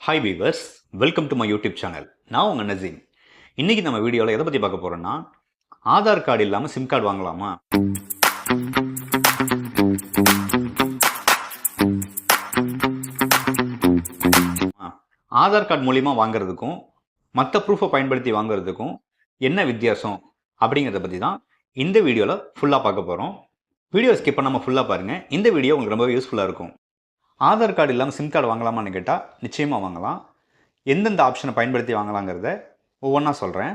Hi viewers welcome to my YouTube channel நான் உங்கள் நசீம் இன்றைக்கி நம்ம வீடியோவில் எதை பற்றி பார்க்க போகிறோன்னா ஆதார் கார்டு இல்லாமல் சிம் கார்டு வாங்கலாமா? ஆதார் கார்டு மூலிமா வாங்குறதுக்கும் மற்ற ப்ரூஃபை பயன்படுத்தி வாங்குறதுக்கும் என்ன வித்தியாசம் அப்படிங்கிறத பற்றி தான் இந்த வீடியோவில் ஃபுல்லாக பார்க்க போகிறோம் வீடியோ ஸ்கிப் பண்ணாமல் ஃபுல்லாக பாருங்கள் இந்த வீடியோ உங்களுக்கு ரொம்ப யூஸ்ஃபுல்லாக இருக்கும். ஆதார் கார்டு இல்லாமல் சிம் கார்டு வாங்கலாமான்னு கேட்டால் நிச்சயமாக வாங்கலாம். எந்தெந்த ஆப்ஷனை பயன்படுத்தி வாங்கலாங்கிறத ஒவ்வொன்றா சொல்கிறேன்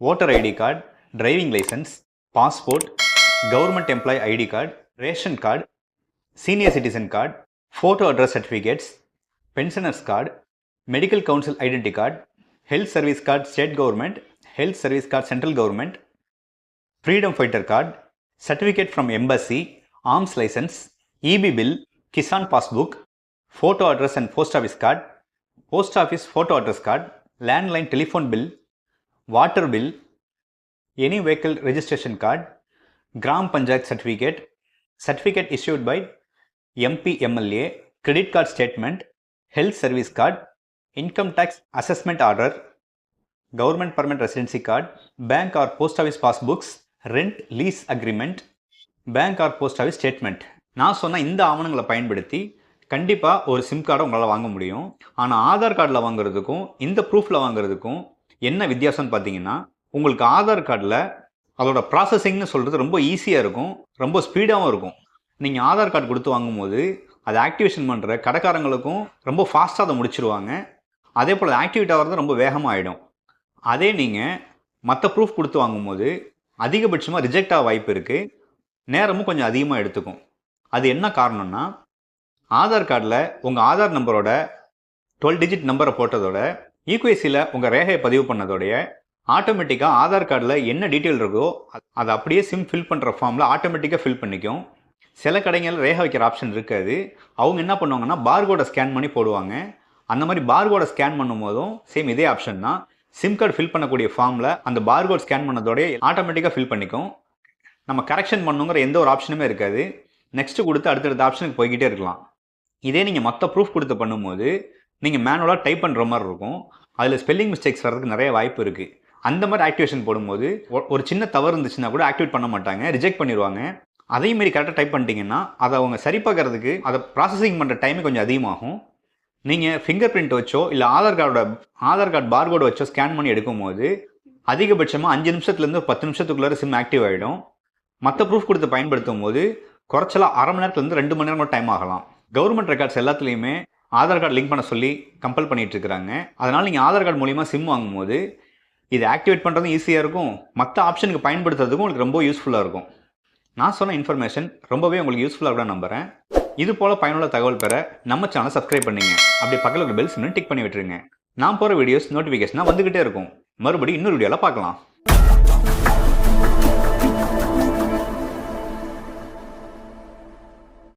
voter ID card driving licence passport government employee ID card ration card senior citizen card photo address certificates pensioners card medical council identity card health service card state government health service card central government freedom fighter card certificate from embassy arms licence EB bill Kisan passbook photo address and post office card post office photo address card landline telephone bill water bill any vehicle registration card gram panchayat certificate certificate issued by M P M L A credit card statement health service card income tax assessment order government permanent residency card bank or post office passbooks rent lease agreement bank or post office statement நான் சொன்ன இந்த ஆவணங்களை பயன்படுத்தி கண்டிப்பாக ஒரு sim கார்டை உங்களால் வாங்க முடியும். ஆனால் ஆதார் கார்டில் வாங்குறதுக்கும் இந்த ப்ரூஃபில் வாங்குறதுக்கும் என்ன வித்தியாசம்னு பார்த்தீங்கன்னா உங்களுக்கு ஆதார் கார்டில் அதோட ப்ராசஸிங்னு சொல்கிறது ரொம்ப ஈஸியாக இருக்கும் ரொம்ப ஸ்பீடாகவும் இருக்கும். நீங்கள் ஆதார் கார்டு கொடுத்து வாங்கும்போது அதை ஆக்டிவேஷன் பண்ணுற கடைக்காரங்களுக்கும் ரொம்ப ஃபாஸ்ட்டாக அதை முடிச்சிருவாங்க. அதே போல் ஆக்டிவேட் ஆகிறது ரொம்ப வேகமாக ஆகிடும் அதே நீங்கள் மற்ற ப்ரூஃப் கொடுத்து வாங்கும்போது அதிகபட்சமாக ரிஜெக்ட் ஆக வாய்ப்பு இருக்குது நேரமும் கொஞ்சம் அதிகமாக எடுத்துக்கும். அது என்ன காரணம்னா ஆதார் கார்டில் உங்கள் ஆதார் நம்பரோட டுவெல் டிஜிட் நம்பரை போட்டதோட ஈக்குவேசியில் உங்கள் ரேகையை பதிவு பண்ணதோடைய ஆட்டோமேட்டிக்காக ஆதார் கார்டில் என்ன டீட்டெயில் இருக்கோ அது- அதை அப்படியே சிம் ஃபில் பண்ணுற ஃபார்மில் ஆட்டோமேட்டிக்காக ஃபில் பண்ணிக்கும். சில கடைகளில் ரேகை வைக்கிற ஆப்ஷன் இருக்காது. அவங்க என்ன பண்ணுவாங்கன்னா பார்கோடை ஸ்கேன் பண்ணி போடுவாங்க. அந்த மாதிரி பார்கோடை ஸ்கேன் பண்ணும்போதும் சேம் இதே ஆப்ஷன் தான். சிம் கார்டு ஃபில் பண்ணக்கூடிய ஃபார்மில் அந்த பார்கோட் ஸ்கேன் பண்ணதோடய ஆட்டோமேட்டிக்காக ஃபில் பண்ணிக்கும். நம்ம கரெக்ஷன் பண்ணுங்கிற எந்த ஒரு ஆப்ஷனுமே இருக்காது. நெக்ஸ்ட்டு கொடுத்து அடுத்தடுத்த ஆப்ஷனுக்கு போய்கிட்டே இருக்கலாம். இதே நீங்கள் மற்ற ப்ரூஃப் கொடுத்து பண்ணும்போது நீங்கள் மேனுவலாக டைப் பண்ணுற மாதிரி இருக்கும். அதில் ஸ்பெல்லிங் மிஸ்டேக்ஸ் வரதுக்கு நிறைய வாய்ப்பு இருக்குது அந்த மாதிரி ஆக்டிவேஷன் போடும்போது ஒரு சின்ன தவறு இருந்துச்சுன்னா கூட ஆக்டிவேட் பண்ண மாட்டாங்க ரிஜெக்ட் பண்ணிடுவாங்க அதையும் மாரி கரெக்டாக டைப் பண்ணிட்டீங்கன்னா அதை அவங்க சரி பார்க்கறதுக்கு அதை ப்ராசஸிங் பண்ணுற டைமே கொஞ்சம் அதிகமாகும். நீங்கள் ஃபிங்கர் பிரிண்ட் வச்சோ இல்லை ஆதார் கார்டோட ஆதார் கார்டு பார்கோடு வச்சோ ஸ்கேன் பண்ணி எடுக்கும்போது அதிகபட்சமாக அஞ்சு நிமிஷத்துலேருந்து பத்து நிமிஷத்துக்குள்ளே சிம் ஆக்டிவ் ஆகிடும் மற்ற ப்ரூஃப் கொடுத்து பயன்படுத்தும் போது குறைச்சலாக அரை மணி நேரத்துலேருந்து ரெண்டு மணி நேரம் டைம் ஆகலாம். கவர்மெண்ட் ரெக்கார்ட்ஸ் எல்லாத்துலேயுமே ஆதார் கார்டு லிங்க் பண்ண சொல்லி கம்பல் பண்ணிட்டு இருக்கிறாங்க அதனால் நீங்கள் ஆதார் கார்டு மூலிமா சிம் வாங்கும்போது இது ஆக்டிவேட் பண்ணுறதும் ஈஸியாக இருக்கும். மற்ற ஆப்ஷனுக்கு பயன்படுத்துறதுக்கும் உங்களுக்கு ரொம்ப யூஸ்ஃபுல்லாக இருக்கும். நான் சொன்ன இன்ஃபர்மேஷன் ரொம்பவே உங்களுக்கு யூஸ்ஃபுல்லாக கூட நம்புகிறேன் இது போல் பயனுள்ள தகவல் பெற நம்ம சேனலை சப்ஸ்கிரைப் பண்ணுங்க. அப்படி பக்கத்தில் ஒரு பெல் சிம்னு டிக் பண்ணி விட்டுருங்க. நான் போகிற வீடியோஸ் நோட்டிஃபிகேஷனாக வந்துக்கிட்டே இருக்கும். மறுபடியும் இன்னொரு வீடியோவில் பார்க்கலாம்.